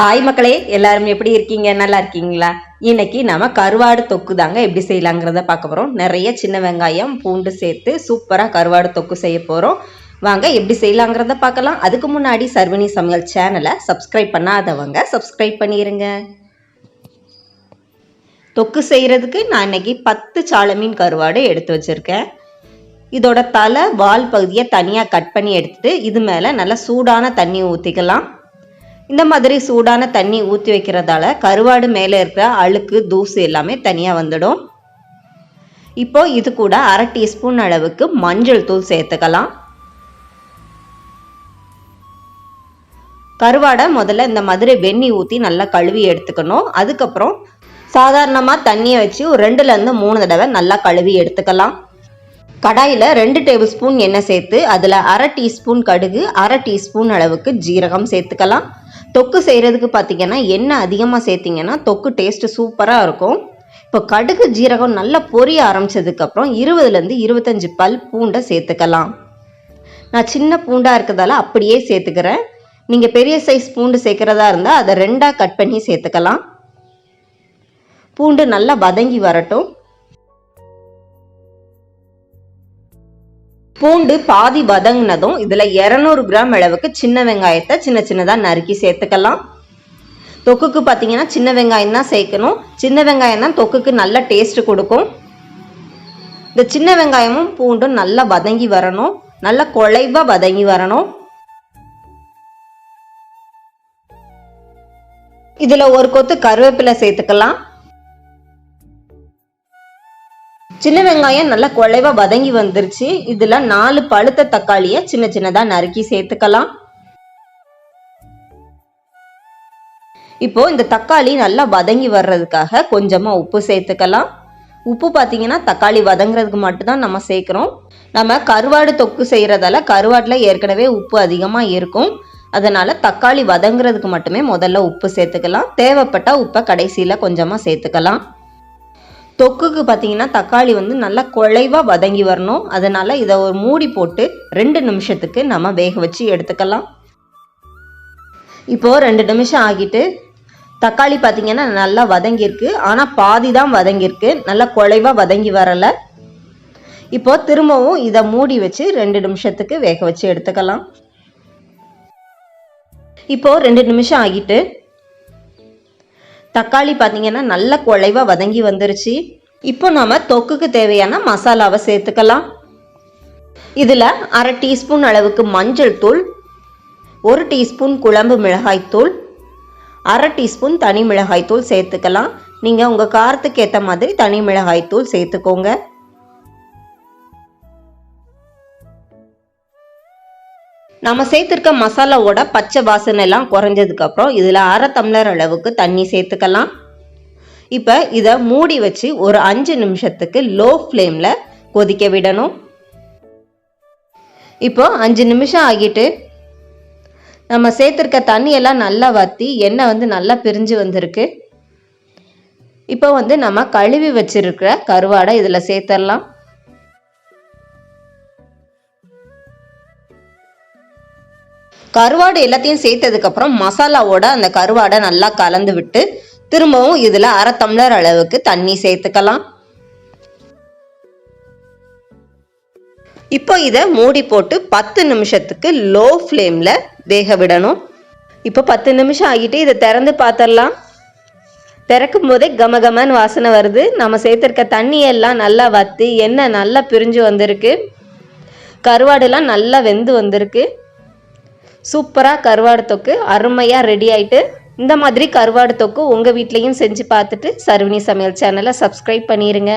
Hi மக்களே. எல்லாரும் எப்படி இருக்கீங்க? நல்லா இருக்கீங்களா? இன்னைக்கு நம்ம கருவாடு தொக்கு தாங்க எப்படி செய்யலாங்கிறத பார்க்க போகிறோம் நிறைய சின்ன வெங்காயம் பூண்டு சேர்த்து சூப்பராக கருவாடு தொக்கு செய்ய போகிறோம் வாங்க எப்படி செய்யலாங்கிறத பார்க்கலாம். அதுக்கு முன்னாடி சர்வணி சமையல் சேனலை சப்ஸ்கிரைப் பண்ணாதவங்க சப்ஸ்கிரைப் பண்ணிடுங்க தொக்கு செய்கிறதுக்கு நான் இன்னைக்கு பத்து சாலமீன் கருவாடு எடுத்து வச்சுருக்கேன். இதோட தலை வால் பகுதியை தனியாக கட் பண்ணி எடுத்துட்டு இது மேலே நல்லா சூடான தண்ணி ஊற்றிக்கலாம் இந்த மாதிரி சூடான தண்ணி ஊற்றி வைக்கிறதால கருவாடு மேலே இருக்கிற அழுக்கு தூசு எல்லாமே தனியாக வந்துடும். இப்போ இது கூட அரை டீஸ்பூன் அளவுக்கு மஞ்சள் தூள் சேர்த்துக்கலாம். கருவாடை முதல்ல இந்த மாதிரி வெண்ணி ஊற்றி நல்லா கழுவி எடுத்துக்கணும். அதுக்கப்புறம் சாதாரணமாக தண்ணியை வச்சு ஒரு ரெண்டுலேருந்து மூணு தடவை நல்லா கழுவி எடுத்துக்கலாம். கடாயில் ரெண்டு டேபிள் ஸ்பூன் எண்ணெய் சேர்த்து அதில் அரை டீஸ்பூன் கடுகு அரை டீஸ்பூன் அளவுக்கு ஜீரகம் சேர்த்துக்கலாம். தொக்கு செய்கிறதுக்கு பார்த்தீங்கன்னா எண்ணெய் அதிகமாக சேர்த்திங்கன்னா தொக்கு டேஸ்ட்டு சூப்பராக இருக்கும். இப்போ கடுகு ஜீரகம் நல்லா பொரிய ஆரம்பித்ததுக்கப்புறம் இருபதுலேருந்து இருபத்தஞ்சி பல் பூண்டை சேர்த்துக்கலாம். நான் சின்ன பூண்டாக இருக்கிறதால அப்படியே சேர்த்துக்கிறேன். நீங்கள் பெரிய சைஸ் பூண்டு சேர்க்குறதா இருந்தால் அதை ரெண்டாக கட் பண்ணி சேர்த்துக்கலாம். பூண்டு நல்லா வதங்கி வரட்டும். பூண்டு பாதி வதங்கினதும் இதில் இரநூறு கிராம் அளவுக்கு சின்ன வெங்காயத்தை சின்ன சின்னதாக நறுக்கி சேர்த்துக்கலாம். தொக்குக்கு பார்த்தீங்கன்னா சின்ன வெங்காயம் தான் சேர்க்கணும். சின்ன வெங்காயம் தான் தொக்குக்கு நல்ல டேஸ்ட் கொடுக்கும். இந்த சின்ன வெங்காயமும் பூண்டும் நல்லா வதங்கி வரணும். நல்லா குழைவாக வதங்கி வரணும். இதில் ஒரு கொத்து கருவேப்பிலை சேர்த்துக்கலாம். சின்ன வெங்காயம் நல்லா குழைவா வதங்கி வந்துருச்சு. இதுல நாலு பழுத்த தக்காளியை சின்ன சின்னதா நறுக்கி சேர்த்துக்கலாம். இப்போ இந்த தக்காளி நல்லா வதங்கி வர்றதுக்காக கொஞ்சமா உப்பு சேர்த்துக்கலாம். உப்பு பார்த்தீங்கன்னா தக்காளி வதங்குறதுக்கு மட்டும்தான் நம்ம சேர்க்குறோம். நம்ம கருவாடு தொக்கு செய்கிறதால கருவாட்டில் ஏற்கனவே உப்பு அதிகமாக இருக்கும். அதனால் தக்காளி வதங்குறதுக்கு மட்டுமே முதல்ல உப்பு சேர்த்துக்கலாம். தேவைப்பட்ட உப்பை கடைசியில் கொஞ்சமாக சேர்த்துக்கலாம். தொக்குக்கு பார்த்தீங்கன்னா தக்காளி வந்து நல்லா குழைவாக வதங்கி வரணும். அதனால் இதை ஒரு மூடி போட்டு ரெண்டு நிமிஷத்துக்கு நம்ம வேக வச்சு எடுத்துக்கலாம். இப்போது ரெண்டு நிமிஷம் ஆகிட்டு தக்காளி பார்த்தீங்கன்னா நல்லா வதங்கியிருக்கு. ஆனால் பாதி தான் வதங்கியிருக்கு. நல்லா குழைவாக வதங்கி வரலை. இப்போது திரும்பவும் இதை மூடி வச்சு ரெண்டு நிமிஷத்துக்கு வேக வச்சு எடுத்துக்கலாம். இப்போது ரெண்டு நிமிஷம் ஆகிட்டு தக்காளி பார்த்தீங்கன்னா நல்ல குழைவாக வதங்கி வந்துருச்சு. இப்போ நாம் தொக்குக்கு தேவையான மசாலாவை சேர்த்துக்கலாம். இதில் அரை டீஸ்பூன் அளவுக்கு மஞ்சள் தூள் ஒரு டீஸ்பூன் குழம்பு மிளகாய் தூள் அரை டீஸ்பூன் தனி மிளகாய் தூள் சேர்த்துக்கலாம். நீங்கள் உங்கள் காரத்துக்கு ஏற்ற மாதிரி தனி மிளகாய் தூள் சேர்த்துக்கோங்க. நம்ம சேர்த்துருக்க மசாலாவோட பச்சை வாசனை எல்லாம் குறைஞ்சதுக்கப்புறம் இதில் அரை டம்ளர் அளவுக்கு தண்ணி சேர்த்துக்கலாம். இப்போ இதை மூடி வச்சு ஒரு அஞ்சு நிமிஷத்துக்கு லோ ஃப்ளேமில் கொதிக்க விடணும். இப்போ அஞ்சு நிமிஷம் ஆகிட்டு நம்ம சேர்த்துருக்க தண்ணியெல்லாம் நல்லா வற்றி எண்ணெய் வந்து நல்லா பிரிஞ்சு வந்திருக்கு. இப்போ வந்து நம்ம கழுவி வச்சிருக்கிற கருவாடை இதில் சேர்த்துடலாம் கருவாடு எல்லாத்தையும் சேர்த்ததுக்கப்புறம் மசாலாவோட அந்த கருவாடை நல்லா கலந்து விட்டு திரும்பவும் இதில் அரை டம்ளர் அளவுக்கு தண்ணி சேர்த்துக்கலாம். இப்போ இதை மூடி போட்டு பத்து நிமிஷத்துக்கு லோ ஃப்ளேமில் வேக விடணும். இப்போ பத்து நிமிஷம் ஆகிட்டு இதை திறந்து பார்த்துடலாம் திறக்கும் போதே கம கமன்னு வாசனை வருது. நம்ம சேர்த்துருக்க தண்ணியெல்லாம் நல்லா வற்றி எண்ணெய் நல்லா பிரிஞ்சு வந்திருக்கு. கருவாடுலாம் நல்லா வெந்து வந்திருக்கு. சூப்பராக கருவாடு தொக்கு அருமையாக ரெடி ஆகிட்டு இந்த மாதிரி கருவாடு தொக்கு உங்கள் வீட்லேயும் செஞ்சு பார்த்துட்டு சர்வினி சமையல் சேனலை சப்ஸ்கிரைப் பண்ணிடுங்க